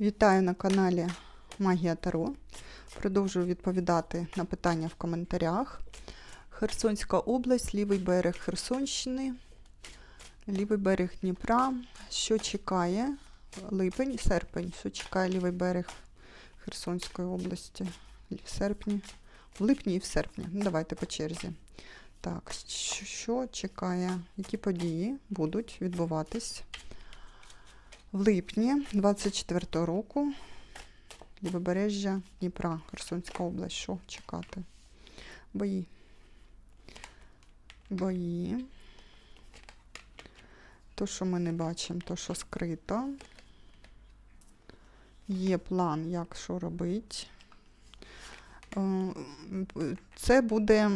Вітаю на каналі Магія Таро. Продовжую відповідати на питання в коментарях. Херсонська область, лівий берег Херсонщини, лівий берег Дніпра. Що чекає липень, серпень, що чекає лівий берег Херсонської області в серпні, в липні і в серпні. Ну, давайте по черзі. Так, що, чекає, які події будуть відбуватись в липні 24 року лівобережжя Дніпра, Херсонська область. Що чекати? Бої. Бої. То, що ми не бачимо, то, що скрито. Є план, як що робити. Е, Це буде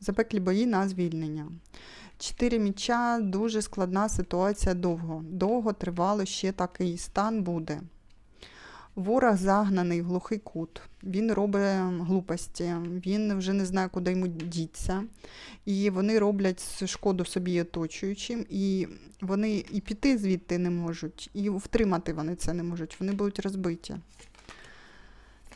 запеклі бої на звільнення. Чотири міча дуже складна ситуація довго. Довго тривало ще такий стан буде. Ворог загнаний в глухий кут, він робить глупості, він вже не знає, куди йому діться. І вони роблять шкоду собі оточуючим, і вони і піти звідти не можуть, і втримати вони це не можуть, вони будуть розбиті.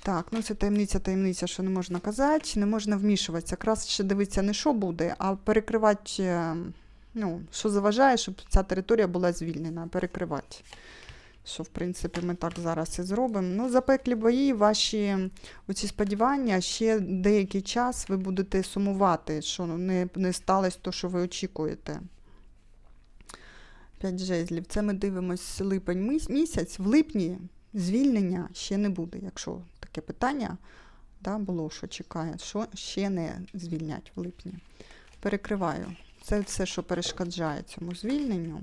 Так, ну це таємниця, таємниця, що не можна казати, не можна вмішуватися. Якраз ще дивитися не що буде, а перекривати, е, ну, що заважає, щоб ця територія була звільнена, перекривати. Що, в принципі, ми так зараз і зробимо. Ну, запеклі бої, ваші оці сподівання, ще деякий час ви будете сумувати, що не, не сталося те, що ви очікуєте. П'ять жезлів. Це ми дивимося липень місяць. В липні звільнення ще не буде. Якщо таке питання да, було, що чекає, що ще не звільнять в липні. Перекриваю. Це все, що перешкоджає цьому звільненню.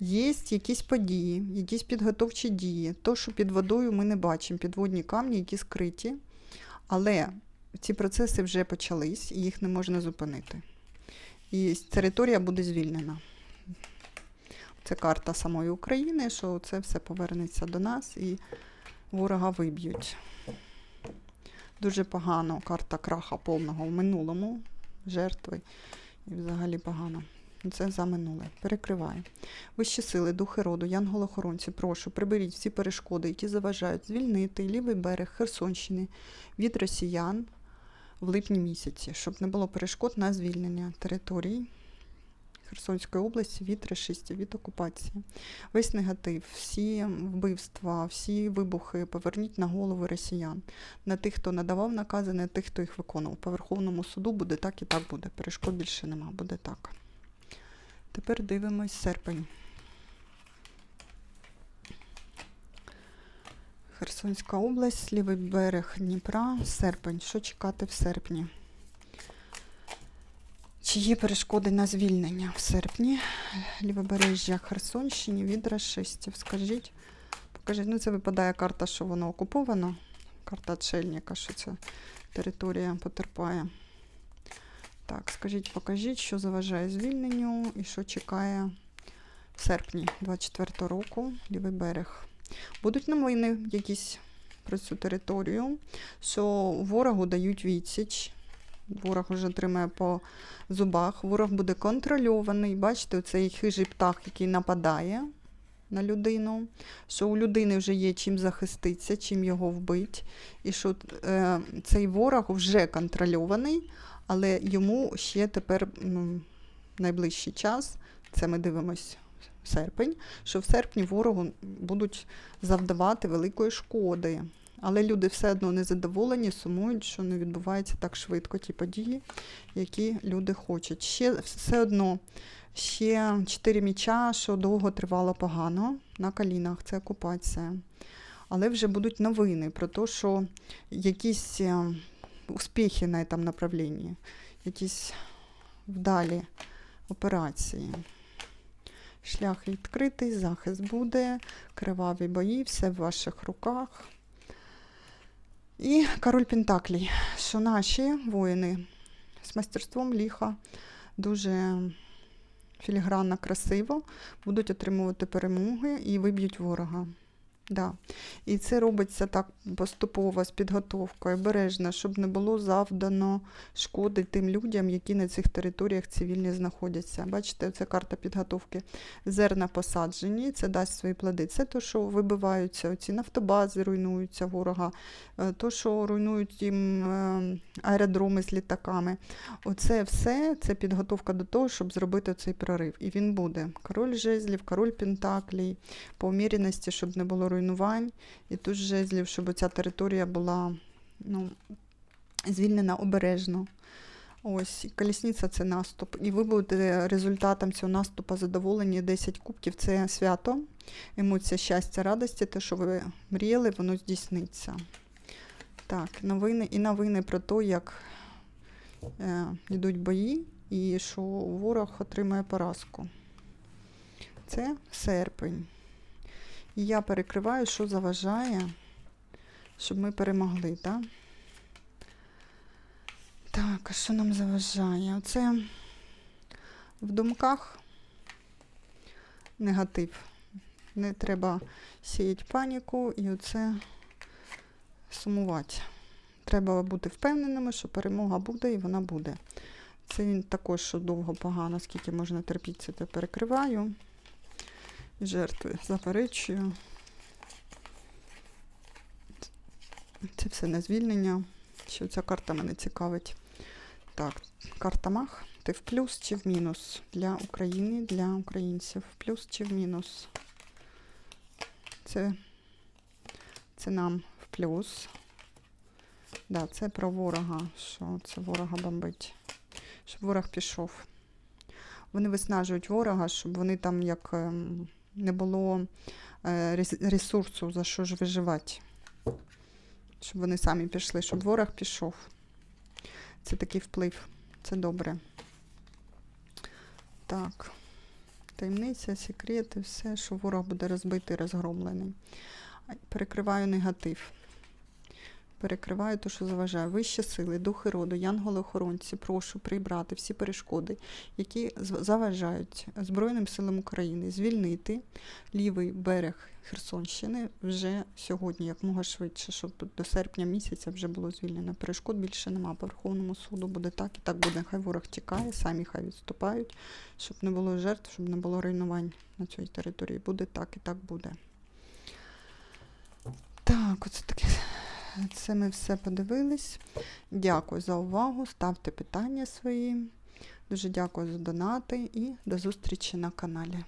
Є якісь події, якісь підготовчі дії. То, що під водою ми не бачимо, підводні камні, які скриті. Але ці процеси вже почались, і їх не можна зупинити. І територія буде звільнена. Це карта самої України, що це все повернеться до нас і ворога виб'ють. Дуже погано карта краха повного в минулому, жертви. І взагалі погано. Це за минуле. Перекриваю. Вищі сили, духи роду, янголохоронці, прошу, приберіть всі перешкоди, які заважають звільнити лівий берег Херсонщини від росіян в липні місяці, щоб не було перешкод на звільнення територій Херсонської області від рашистів, від окупації. Весь негатив, всі вбивства, всі вибухи поверніть на голови росіян, на тих, хто надавав накази, на тих, хто їх виконував. По Верховному суду буде так і так буде. Перешкод більше нема, буде так. Тепер дивимось серпень. Херсонська область, лівий берег Дніпра, серпень. Що чекати в серпні? Чи є перешкоди на звільнення в серпні? Лівобережжя Херсонщини від расистів. Скажіть, покажіть, ну це випадає карта, що воно окуповано. Карта отшельника, що ця територія потерпає. Так, скажіть, покажіть, що заважає звільненню і що чекає в серпні 24 року лівий берег. Будуть новини якісь про цю територію, що ворогу дають відсіч. Ворог вже тримає по зубах. Ворог буде контрольований. Бачите, цей хижий птах, який нападає на людину, що у людини вже є чим захиститися, чим його вбити. І що е, цей ворог вже контрольований, але йому ще тепер ну, найближчий час, це ми дивимось серпень, що в серпні ворогу будуть завдавати великої шкоди. Але люди все одно незадоволені, сумують, що не відбуваються так швидко ті події, які люди хочуть. Ще все одно ще чотири міча, що довго тривало погано на колінах, це окупація. Але вже будуть новини про те, що якісь е, успіхи на цьому направленні, якісь вдалі операції. Шлях відкритий, захист буде, криваві бої, все в ваших руках. І король Пентаклій, що наші воїни з мастерством ліха дуже філігранно, красиво будуть отримувати перемоги і виб'ють ворога. Да. І це робиться так поступово з підготовкою, обережно, щоб не було завдано шкоди тим людям, які на цих територіях цивільні знаходяться. Бачите, це карта підготовки. Зерна посаджені, це дасть свої плоди. Це то, що вибиваються, оці нафтобази руйнуються ворога, е, то, що руйнують їм е, аеродроми з літаками. Оце все це підготовка до того, щоб зробити цей прорив. І він буде. Король жезлів, король пентаклей, по уміряності, щоб не було руйнувань, і тут жезлів, щоб ця територія була ну, звільнена обережно. Ось, колісниця це наступ. І ви будете результатом цього наступу задоволені. 10 кубків це свято, емоція щастя, радості, те, що ви мріяли, воно здійсниться. Так, новини і новини про те, як е, йдуть бої, і що ворог отримає поразку. Це серпень. І я перекриваю, що заважає, щоб ми перемогли, так? Так, а що нам заважає? Оце в думках негатив. Не треба сіяти паніку і оце сумувати. Треба бути впевненими, що перемога буде і вона буде. Це він також що довго погано, скільки можна терпіти, це перекриваю. Жертви заперечую. Це все на звільнення. Що ця карта мене цікавить. Так, карта Мах. Ти в плюс чи в мінус для України, для українців. В плюс чи в мінус. Це, це нам в плюс. Да, це про ворога, що це ворога бомбить. Щоб ворог пішов. Вони виснажують ворога, щоб вони там як ем, не було е, ресурсу, за що ж виживати. Щоб вони самі пішли, щоб ворог пішов. Це такий вплив. Це добре. Так. Таємниця, секрети, все, що ворог буде розбитий, розгромлений. Перекриваю негатив. Перекриваю те, що заважає. Вищі сили, духи роду, янголи-охоронці, прошу прибрати всі перешкоди, які заважають Збройним силам України звільнити лівий берег Херсонщини вже сьогодні, якмога швидше, щоб до серпня місяця вже було звільнено. Перешкод більше нема. По Верховному суду буде так і так буде. Хай ворог тікає, самі хай відступають, щоб не було жертв, щоб не було руйнувань на цій території. Буде так і так буде. Так, оце таке. Це ми все подивились. Дякую за увагу. Ставте питання свої. Дуже дякую за донати і до зустрічі на каналі.